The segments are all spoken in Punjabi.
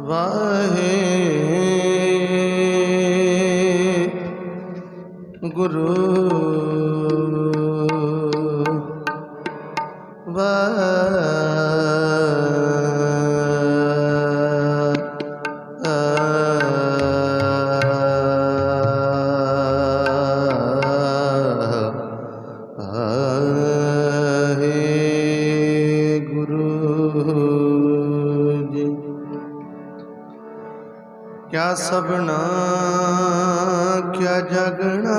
ਵਾਹਿਗੁਰੂ। ਕਿਆ ਸਭਨਾ ਕਿਆ ਜਗਣਾ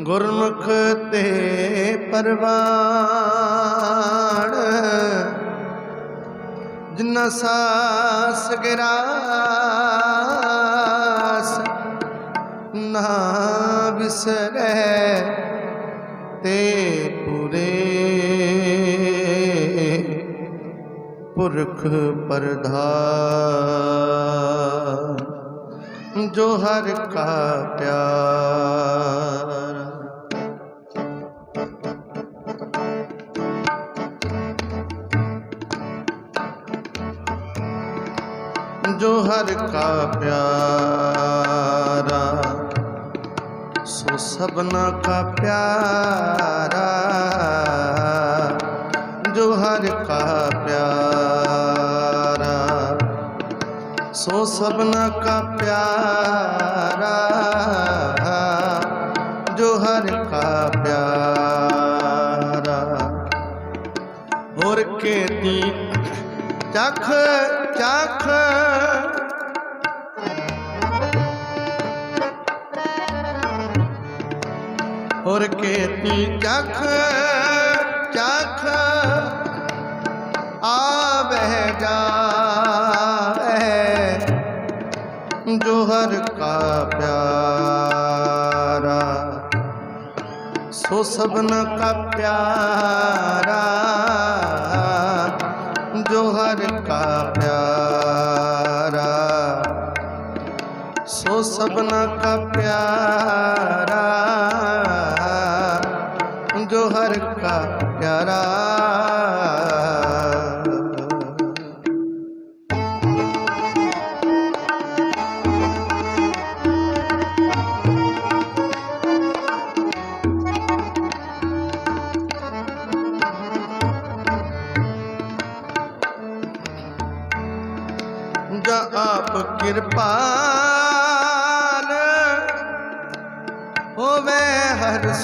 ਗੁਰਮੁਖ ਤੇ ਪਰਵਾਣ ਜਿਨਾ ਸਾਸ ਗਿਰਾਸ ਨਾ ਵਿਸਰੈ ਤੇ ਪੁਰਖ ਪਰਧਾਰ ਜੋ ਹਰ ਕਾ ਪਿਆਰ। ਜੋ ਹਰ ਕਾ ਪਿਆਰਾ ਸੋ ਸਭਨਾ ਕਾ ਪਿਆਰਾ। ਜੋ ਹਰ ਕਾ ਪਿਆਰਾ ਸੋ ਸਭਨਾ ਕਾ ਪਿਆਰਾ ਜੋ ਹਰ ਕਾ ਪਿਆਰਾ ਹੋਰ ਕੇਤੀ ਚਖ ਚਖ ਹੋਰ ਕੇਤੀ ਚਖ ਚਖ ਆਵਹਿ ਜਾਵਹਿ ਜੋ ਹਰ ਕਾ ਪਿਆਰਾ, ਸੋ ਸਭਨਾ ਕਾ ਪਿਆਰਾ, ਜੋ ਹਰ ਕਾ ਪਿਆਰਾ, ਸੋ ਸਭਨਾ ਕਾ ਪਿਆਰਾ, ਜੋ ਹਰ ਕਾ ਪਿਆਰਾ।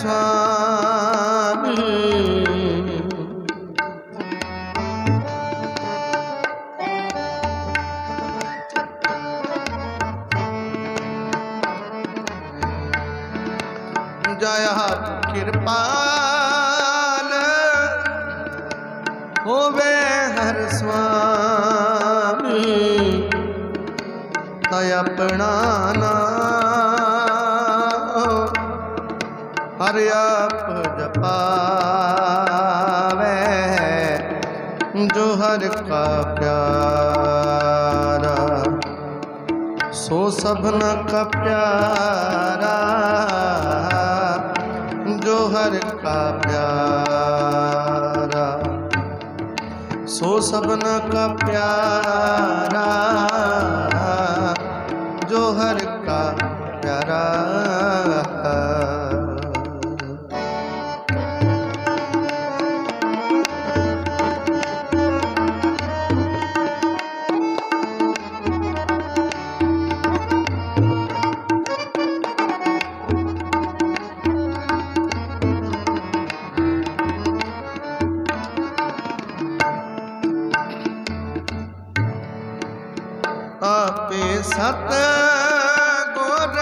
ਹਰ ਸੁਆਮੀ ਕਿਰਪਾਲ ਹੋਵੇ ਹਰ ਸੁਆਮੀ ਤਾ ਆਪਣਾ ਨਾਮ ਹਰ ਆਪ ਜਪਾਵੇ, ਜੋ ਹਰ ਕਾ ਪਿਆਰਾ। ਸੋ ਸਭਨਾ ਕਾ ਪਿਆਰਾ, ਜੋ ਹਰ ਕਾ ਪਿਆਰਾ। ਸੋ ਸਭਨਾ ਕਾ ਪਿਆਰਾ, ਜੋ ਹਰ ਕਾ ਪਿਆਰਾ। ਸਤ ਗੁਰ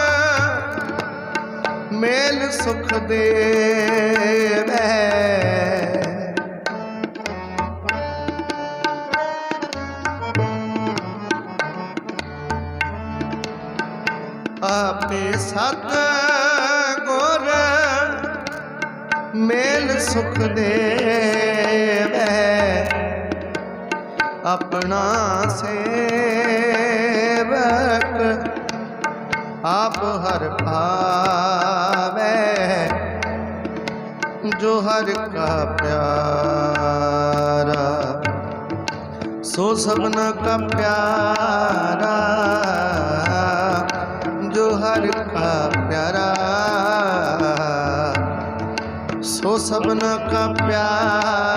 ਮੇਲ ਸੁਖ ਦੇਵੈ। ਆਪੇ ਸਤ ਗੁਰ ਮੇਲ ਸੁਖ ਦੇਵੈ। ਆਪਣਾ ਸੇਵਕ, ਆਪ ਹਰ ਭਾਵੇ, ਜੋ ਹਰ ਕਾ ਪਿਆਰਾ, ਸੋ ਸਭਨਾ ਕਾ ਪਿਆਰਾ, ਜੋ ਹਰ ਕਾ ਪਿਆਰਾ, ਸੋ ਸਭਨਾ ਕਾ ਪਿਆਰਾ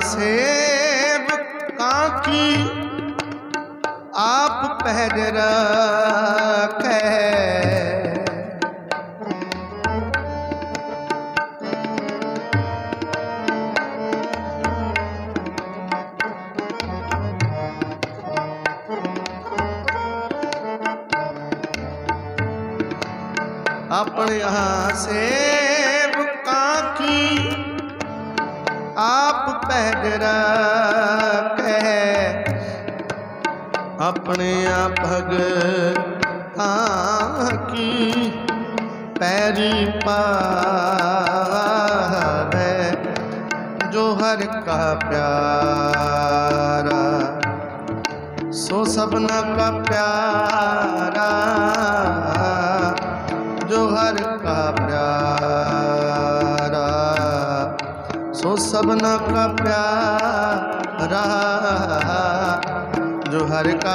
ਆਪਣੇ ਹਾਂ ਸੇਵ ਕਾਕੀ ਆਪ ਪਹਿਜ ਆਪਣੇ ਹਾਂ ਸੇਵ ਆਪ ਪਹਿਜ ਰੱਖੈ ਆਪਣੇ ਆਪ ਭਗਤਾਂ ਕੀ ਪੈਰੀ ਪਾਵੈ ਜੋ ਹਰ ਕਾ ਪਿਆਰਾ, ਸੋ ਸਭਨਾ ਕਾ ਪਿਆਰਾ, ਜੋ ਹਰ ਸੋ ਸਭਨਾ ਕਾ ਪਿਆਰਾ ਜੋ ਹਰ ਕਾ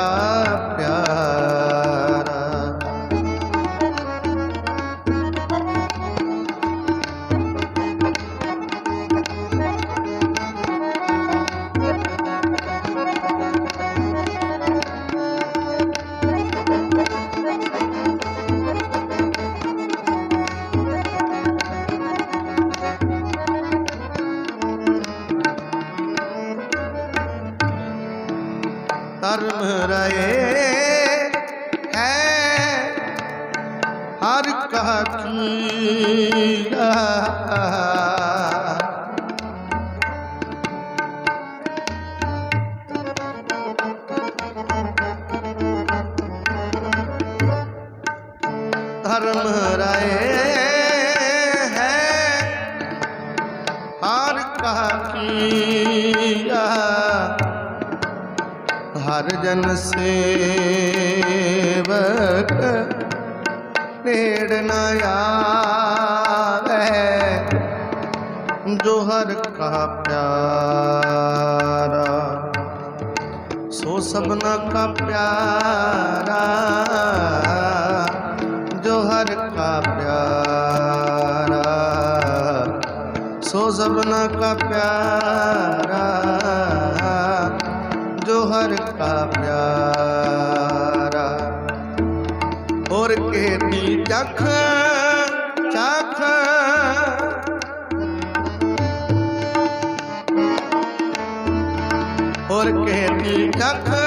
ਹਰ ਕਾ ਕੀਆ ਧਰਮ ਰਾਏ ਹੈ। ਹਰ ਕਾ ਕੀਆ ਹਰ ਜਨ ਸੇਵਕ ਨ ਆਵੇ। ਜੋ ਹਰ ਕਾ ਪਿਆਰਾ, ਸੋ ਸਭਨਾ ਕਾ ਪਿਆਰਾ। ਜੋ ਹਰ ਕਾ ਪਿਆਰਾ, ਸੋ ਸਭਨਾ ਕਾ ਪਿਆਰਾ। ਜੋ ਹਰ ਕਾ ਪਿਆਰਾ ਚਖ ਚਖ। ਹੋਰ ਕੇਤੀ ਚਖ।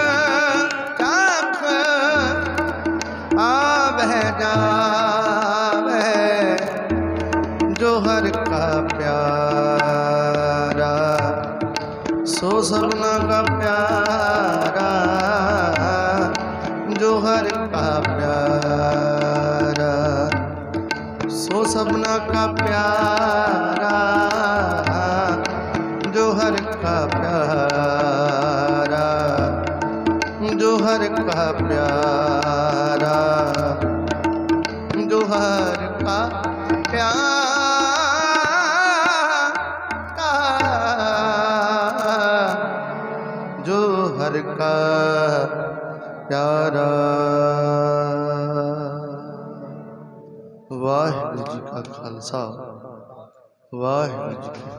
ਸੋ ਸਭਨਾ ਕਾ ਪਿਆਰਾ, ਜੋ ਹਰ ਕਾ ਪਿਆਰਾ, ਜੋ ਹਰ ਕਾ ਪਿਆਰਾ, ਜੋ ਹਰ ਕਾ ਪਿਆਰਾ, ਜੋ ਹਰ ਕਾ ਖਾਲਸਾ। ਵਾਹਿਗੁਰੂ ਜੀ